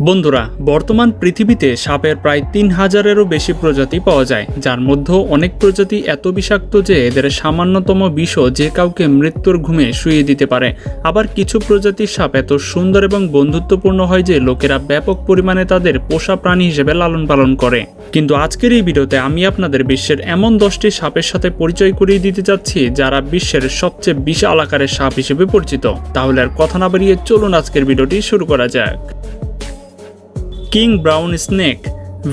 বন্ধুরা, বর্তমান পৃথিবীতে সাপের প্রায় তিন হাজারেরও বেশি প্রজাতি পাওয়া যায়, যার মধ্যেও অনেক প্রজাতি এত বিষাক্ত যে এদের সামান্যতম বিষও যে কাউকে মৃত্যুর ঘুমে শুয়ে দিতে পারে। আবার কিছু প্রজাতির সাপ এত সুন্দর এবং বন্ধুত্বপূর্ণ হয় যে লোকেরা ব্যাপক পরিমাণে তাদের পোষা প্রাণী হিসেবে লালন পালন করে। কিন্তু আজকের এই ভিডিওতে আমি আপনাদের বিশ্বের এমন দশটি সাপের সাথে পরিচয় করিয়ে দিতে যাচ্ছি, যারা বিশ্বের সবচেয়ে বিশাল আকারের সাপ হিসেবে পরিচিত। তাহলে আর কথা না বাড়িয়ে চলুন আজকের ভিডিওটি শুরু করা যাক। King brown snake.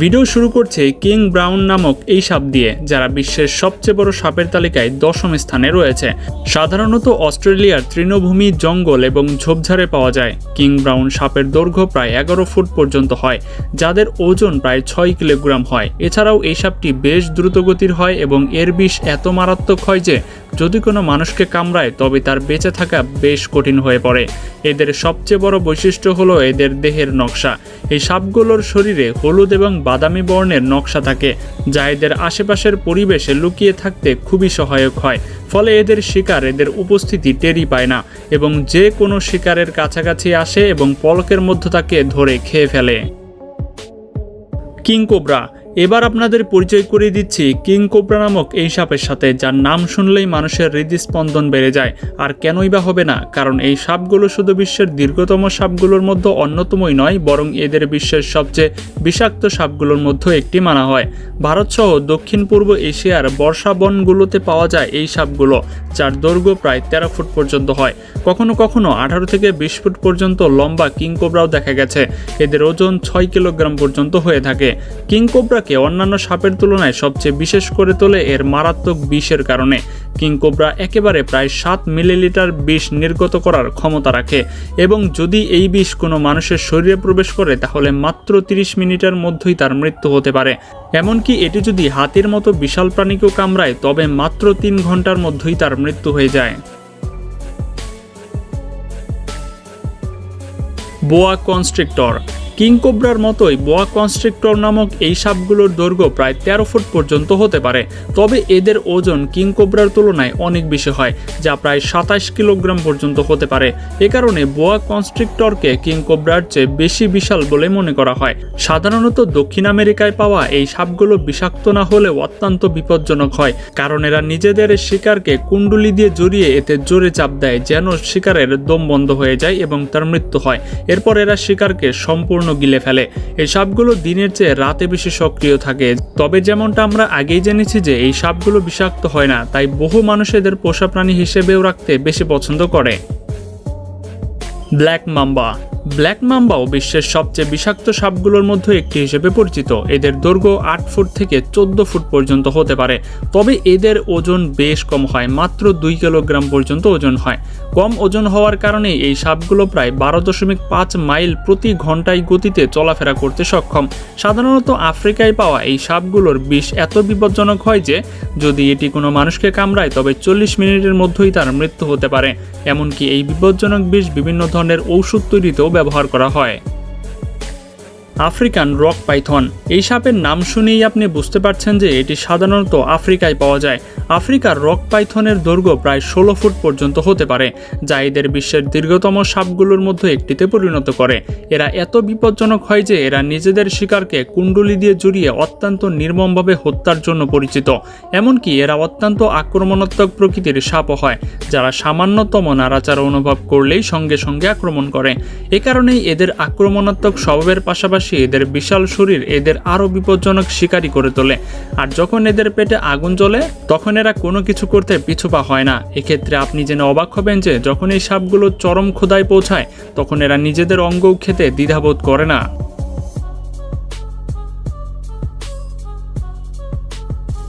ভিডিও শুরু করছে কিং ব্রাউন নামক এই সাপ দিয়ে, যারা বিশ্বের সবচেয়ে বড় সাপের তালিকায় দশম স্থানে রয়েছে। সাধারণত অস্ট্রেলিয়ার তৃণভূমি, জঙ্গল এবং ঝোপঝাড়ে পাওয়া যায়। কিং ব্রাউন সাপের দৈর্ঘ্য প্রায় এগারো ফুট পর্যন্ত হয়, যাদের ওজন প্রায় ছয় কিলোগ্রাম হয়। এছাড়াও এই সাপটি বেশ দ্রুতগতির হয় এবং এর বিষ এত মারাত্মক হয় যে যদি কোনো মানুষকে কামড়ায়, তবে তার বেঁচে থাকা বেশ কঠিন হয়ে পড়ে। এদের সবচেয়ে বড় বৈশিষ্ট্য হলো এদের দেহের নকশা। এই সাপগুলোর শরীরে হলুদ এবং বাদামি বর্ণের নকশা থাকে, যা এদের আশেপাশের পরিবেশে লুকিয়ে থাকতে খুবই সহায়ক হয়। ফলে এদের শিকার এদের উপস্থিতি টেরই পায় না এবং যে কোনো শিকারের কাছাকাছি আসে এবং পলকের মধ্য তাকে ধরে খেয়ে ফেলে। কিং কোবরা এবার আপনাদের পরিচয় করিয়ে দিচ্ছি কিং কোবরা নামক এই সাপের সাথে, যার নাম শুনলেই মানুষের হৃদস্পন্দন বেড়ে যায়। আর কেনই বা হবে না, কারণ এই সাপগুলো শুধু বিশ্বের দীর্ঘতম সাপগুলোর মধ্যে অন্যতমই নয়, বরং এদের বিশ্বের সবচেয়ে বিষাক্ত সাপগুলোর মধ্যে একটি মানা হয়। ভারতসহ দক্ষিণ পূর্ব এশিয়ার বর্ষা বনগুলোতে পাওয়া যায় এই সাপগুলো, যার দৈর্ঘ্য প্রায় তেরো ফুট পর্যন্ত হয়। কখনো কখনো আঠারো থেকে বিশ ফুট পর্যন্ত লম্বা কিং কোবরাও দেখা গেছে। এদের ওজন ছয় কিলোগ্রাম পর্যন্ত হয়ে থাকে। কিং কোবরাকে অন্যান্য সাপের তুলনায় সবচেয়ে বিশেষ করে তোলে এর মারাত্মক বিষের কারণে। কিং কোবরা একেবারে প্রায় সাত মিলিলিটার বিষ নির্গত করার ক্ষমতা রাখে এবং যদি এই বিষ কোনো মানুষের শরীরে প্রবেশ করে, তাহলে মাত্র তিরিশ মিনিটের মধ্যেই তার মৃত্যু হতে পারে। এমনকি এটি যদি হাতির মতো বিশাল প্রাণীকেও কামড়ায়, তবে মাত্র তিন ঘণ্টার মধ্যেই তার মৃত্যু হয়ে যায়। বোয়া কনস্ট্রিক্টর কিংকোব্রার মতোই বোয়া কনস্ট্রিক্টর নামক এই সাপগুলোর দৈর্ঘ্য প্রায় তেরো ফুট পর্যন্ত হতে পারে। তবে এদের ওজন কিংকোব্রার তুলনায় অনেক বেশি হয়, যা প্রায় সাতাশ কিলোগ্রাম পর্যন্ত হতে পারে। এ কারণে বোয়া কনস্ট্রিক্টরকে কিংকোব্রার চেয়ে বেশি বিশাল বলে মনে করা হয়। সাধারণত দক্ষিণ আমেরিকায় পাওয়া এই সাপগুলো বিষাক্ত না হলেও অত্যন্ত বিপজ্জনক হয়, কারণ এরা নিজেদের শিকারকে কুণ্ডুলি দিয়ে জড়িয়ে এতে জোরে চাপ দেয়, যেন শিকারের দম বন্ধ হয়ে যায় এবং তার মৃত্যু হয়। এরপর এরা শিকারকে সম্পূর্ণ গিলে ফেলে। এই সাপগুলো দিনের চেয়ে রাতে বেশি সক্রিয় থাকে। তবে যেমনটা আমরা আগেই জেনেছি যে এই সাপগুলো বিষাক্ত হয় না, তাই বহু মানুষ এদের পোষা প্রাণী হিসেবেও রাখতে বেশি পছন্দ করে। ব্ল্যাক মাম্বা ব্ল্যাক মাম্বাও বিশ্বের সবচেয়ে বিষাক্ত সাপগুলোর মধ্যে একটি হিসেবে পরিচিত। এদের দৈর্ঘ্য আট ফুট থেকে চোদ্দ ফুট পর্যন্ত হতে পারে। তবে এদের ওজন বেশ কম হয়, মাত্র দুই কিলোগ্রাম পর্যন্ত ওজন হয়। কম ওজন হওয়ার কারণে এই সাপগুলো প্রায় বারো দশমিক পাঁচ মাইল প্রতি ঘন্টায় গতিতে চলাফেরা করতে সক্ষম। সাধারণত আফ্রিকায় পাওয়া এই সাপগুলোর বিষ এত বিপজ্জনক হয় যে, যদি এটি কোনো মানুষকে কামড়ায়, তবে চল্লিশ মিনিটের মধ্যেই তার মৃত্যু হতে পারে। এমনকি এই বিপজ্জনক বিষ বিভিন্ন ধরনের ঔষধ তৈরিতেও ব্যবহার করা হয়। African rock python. এই সাপের নাম শুনেই আপনি বুঝতে পারছেন যে এটি সাধারণত আফ্রিকায় পাওয়া যায়। আফ্রিকার রক পাইথনের দৈর্ঘ্য প্রায় ষোলো ফুট পর্যন্ত হতে পারে, যা এদের বিশ্বের দীর্ঘতম সাপগুলোর মধ্যে একটিতে পরিণত করে। এরা এত বিপজ্জনক হয় যে এরা নিজেদের শিকারকে কুণ্ডলি দিয়ে জড়িয়ে অত্যন্ত নির্মমভাবে হত্যার জন্য পরিচিত। এমনকি এরা অত্যন্ত আক্রমণাত্মক প্রকৃতির সাপও হয়, যারা সামান্যতম নাড়াচাড়া অনুভব করলেই সঙ্গে সঙ্গে আক্রমণ করে। এ কারণেই এদের আক্রমণাত্মক স্বভাবের পাশাপাশি এদের বিশাল শরীর এদের আরও বিপজ্জনক শিকারী করে তোলে। আর যখন এদের পেটে আগুন জ্বলে, তখন এরা কোনো কিছু করতে পিছুপা হয় না। এক্ষেত্রে আপনি জেনে অবাক হবেন যে, যখন এই সাপগুলো চরম ক্ষুদায় পৌঁছায়, তখন এরা নিজেদের অঙ্গও খেতে দ্বিধাবোধ করে না।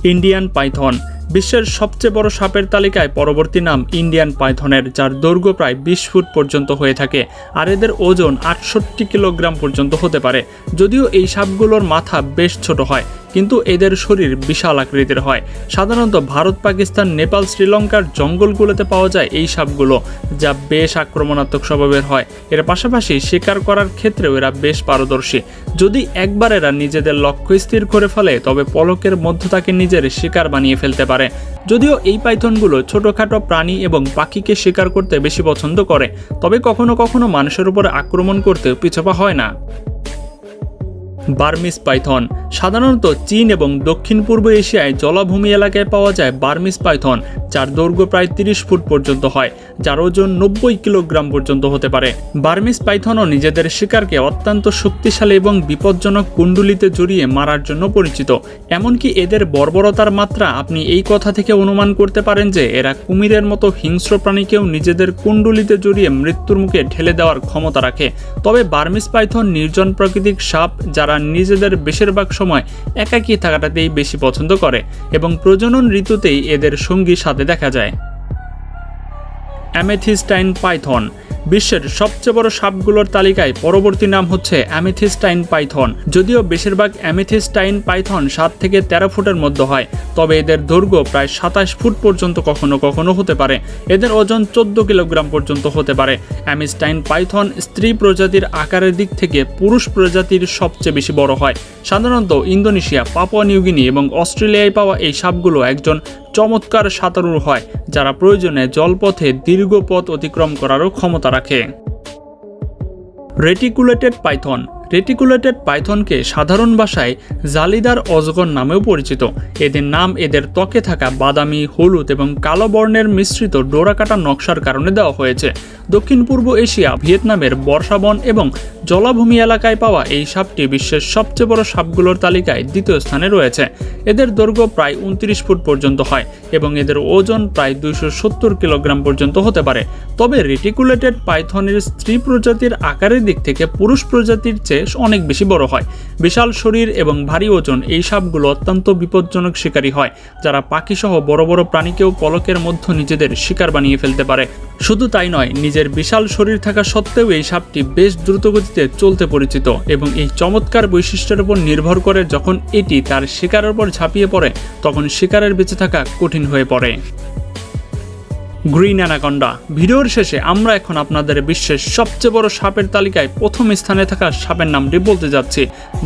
ইন্ডিয়ান পাইথন বিশ্বের সবচেয়ে বড় সাপের তালিকায় পরবর্তী নাম ইন্ডিয়ান পাইথনের, যার দৈর্ঘ্য প্রায় বিশ ফুট পর্যন্ত হয়ে থাকে আর এদের ওজন আটষট্টি কিলোগ্রাম পর্যন্ত হতে পারে। যদিও এই সাপগুলোর মাথা বেশ ছোট হয় কিন্তু এদের শরীর বিশাল আকৃতির হয়। সাধারণত ভারত, পাকিস্তান, নেপাল, শ্রীলঙ্কার জঙ্গলগুলোতে পাওয়া যায় এই সাপগুলো, যা বেশ আক্রমণাত্মক স্বভাবের হয়। এর পাশাপাশি শিকার করার ক্ষেত্রেও এরা বেশ পারদর্শী। যদি একবার এরা নিজেদের লক্ষ্য স্থির করে ফেলে, তবে পলকের মধ্য তাকে নিজের শিকার বানিয়ে ফেলতে পারে। যদিও এই পাইথনগুলো ছোটোখাটো প্রাণী এবং পাখিকে শিকার করতে বেশি পছন্দ করে, তবে কখনো কখনো মানুষের উপর আক্রমণ করতে পিছপা হয় না। বার্মিস পাইথন সাধারণত চীন এবং দক্ষিণ পূর্ব এশিয়ায় জলাভূমি এলাকায় পাওয়া যায় বার্মিস পাইথন, যার দৈর্ঘ্য প্রায় তিরিশ ফুট পর্যন্ত হয়, যার ওজন নব্বই কিলোগ্রাম পর্যন্ত হতে পারে। বার্মিস পাইথনও নিজেদের শিকারকে অত্যন্ত শক্তিশালী এবং বিপজ্জনক কুণ্ডুলিতে জড়িয়ে মারার জন্য পরিচিত। এমনকি এদের বর্বরতার মাত্রা আপনি এই কথা থেকে অনুমান করতে পারেন যে এরা কুমিরের মতো হিংস্র প্রাণীকেও নিজেদের কুণ্ডুলিতে জড়িয়ে মৃত্যুর মুখে ঠেলে দেওয়ার ক্ষমতা রাখে। তবে বার্মিস পাইথন নির্জন প্রাকৃতিক সাপ যারা নিজেদের বেশিরভাগ সময় একাকী থাকাটাতেই বেশি পছন্দ করে এবং প্রজনন ঋতুতেই এদের সঙ্গী সাথে দেখা যায়। Amethystine python. বিশ্বের সবচেয়ে বড় সাপগুলোর তালিকায় পরবর্তী নাম হচ্ছে অ্যামেথিস্টাইন পাইথন। যদিও বেশিরভাগ অ্যামেথিস্টাইন পাইথন সাত থেকে তেরো ফুটের মধ্যে হয়, তবে এদের দৈর্ঘ্য প্রায় সাতাশ ফুট পর্যন্ত কখনো কখনো হতে পারে। এদের ওজন চোদ্দ কিলোগ্রাম পর্যন্ত হতে পারে। অ্যামিস্টাইন পাইথন স্ত্রী প্রজাতির আকারের দিক থেকে পুরুষ প্রজাতির সবচেয়ে বেশি বড় হয়। সাধারণত ইন্দোনেশিয়া, পাপুয়া নিউগিনি এবং অস্ট্রেলিয়ায় পাওয়া এই সাপগুলো একজন চমৎকার সাঁতারু হয়, যারা প্রয়োজনে জলপথে দীর্ঘ পথ অতিক্রম করারও ক্ষমতা রাখে। রেটিকুলেটেড পাইথন রেটিকুলেটেড পাইথনকে সাধারণ ভাষায় জালিদার অজগর নামেও পরিচিত। এদের নাম এদের ত্বকে থাকা বাদামি, হলুদ এবং কালো বর্ণের মিশ্রিত ডোরাকাটা নকশার কারণে দেওয়া হয়েছে। দক্ষিণ পূর্ব এশিয়া, ভিয়েতনামের বর্ষাবন এবং জলাভূমি এলাকায় পাওয়া এই সাপটি বিশ্বের সবচেয়ে বড় সাপগুলোর তালিকায় দ্বিতীয় স্থানে রয়েছে। এদের দৈর্ঘ্য প্রায় উনত্রিশ ফুট পর্যন্ত হয় এবং এদের ওজন প্রায় দুইশো সত্তর কিলোগ্রাম পর্যন্ত হতে পারে। তবে রেটিকুলেটেড পাইথনের স্ত্রী প্রজাতির আকারের দিক থেকে পুরুষ প্রজাতির চেয়ে অনেক বেশি বড় হয়। বিশাল শরীর এবং ভারী ওজন এই সাপগুলো অত্যন্ত বিপজ্জনক শিকারী হয়, যারা পাখিসহ বড় বড় প্রাণীকেও পলকের মধ্যে নিজেদের শিকার বানিয়ে ফেলতে পারে। শুধু তাই নয়, নিজের বিশাল শরীর থাকা সত্ত্বেও এই সাপটি বেশ দ্রুতগতিতে চলতে পরিচিত এবং এই চমৎকার বৈশিষ্ট্যের উপর নির্ভর করে যখন এটি তার শিকারের উপর ঝাঁপিয়ে পড়ে, তখন শিকারের বেঁচে থাকা কঠিন হয়ে পড়ে। Green anaconda. ভিডিওর শেষে আমরা এখন আপনাদের বিশ্বের সবচেয়ে বড় সাপের তালিকায় প্রথম স্থানে থাকা সাপের নামটি বলতে যাচ্ছি,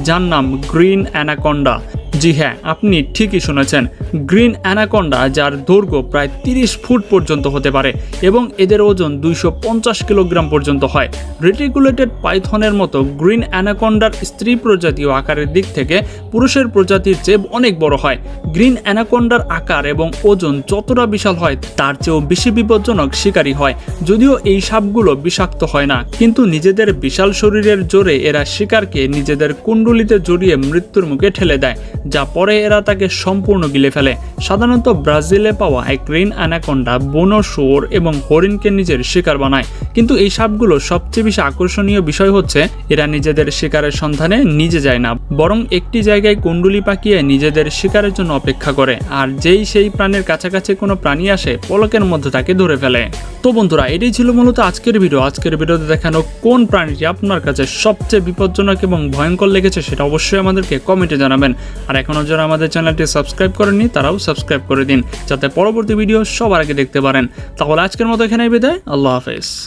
যার নাম গ্রিন অ্যানাকন্ডা। জি হ্যাঁ আপনি ঠিকই শুনেছেন। গ্রিন অ্যানাকন্ডা, যার দৈর্ঘ্য প্রায় তিরিশ ফুট পর্যন্ত হতে পারে এবং এদের ওজন দুইশো পঞ্চাশ কিলোগ্রাম পর্যন্ত হয়। রেটিকুলেটেড পাইথনের মতো গ্রিন অ্যানাকন্ডার স্ত্রী প্রজাতীয় আকারের দিক থেকে পুরুষের প্রজাতির চেয়ে অনেক বড় হয়। গ্রিন অ্যানাকন্ডার আকার এবং ওজন যতটা বিশাল হয়, তার চেয়েও বেশি বিপজ্জনক শিকারী হয়। যদিও এই সাপগুলো বিষাক্ত হয় না, কিন্তু নিজেদের বিশাল শরীরের জোরে এরা শিকারকে নিজেদের কুণ্ডুলিতে জড়িয়ে মৃত্যুর মুখে ঠেলে দেয়। যা পরে এরা তাকে সম্পূর্ণ গিলে ফেলে। সাধারণত ব্রাজিলে পাওয়া এক রিন অ্যানাকোন্ডা, বুনো শুয়োর এবং হরিণকে নিজের শিকার বানায়। কিন্তু এই সাপগুলো সবচেয়ে বেশি আকর্ষণীয় বিষয় হচ্ছে, এরা নিজেদের শিকারের সন্ধানে নিজে যায় না, বরং একটি জায়গায় কুণ্ডুলি পাকিয়ে নিজেদের শিকারের জন্য অপেক্ষা করে, আর যেই সেই প্রাণের কাছাকাছি কোনো প্রাণী আসে, পলকের মধ্যে তাকে ধরে ফেলে। তো বন্ধুরা, এটাই ছিল মূলত আজকের ভিডিও। আজকের ভিডিওতে দেখানো কোন প্রাণীটি আপনার কাছে সবচেয়ে বিপজ্জনক এবং ভয়ঙ্কর লেগেছে সেটা অবশ্যই আমাদেরকে কমেন্টে জানাবেন। আর এখনও যারা আমাদের চ্যানেলটি সাবস্ক্রাইব করেননি, তারাও সাবস্ক্রাইব করে দিন, যাতে পরবর্তী ভিডিও সবার আগে দেখতে পারেন। তাহলে আজকের মতো এখানেই বিদায়। আল্লাহ হাফেজ।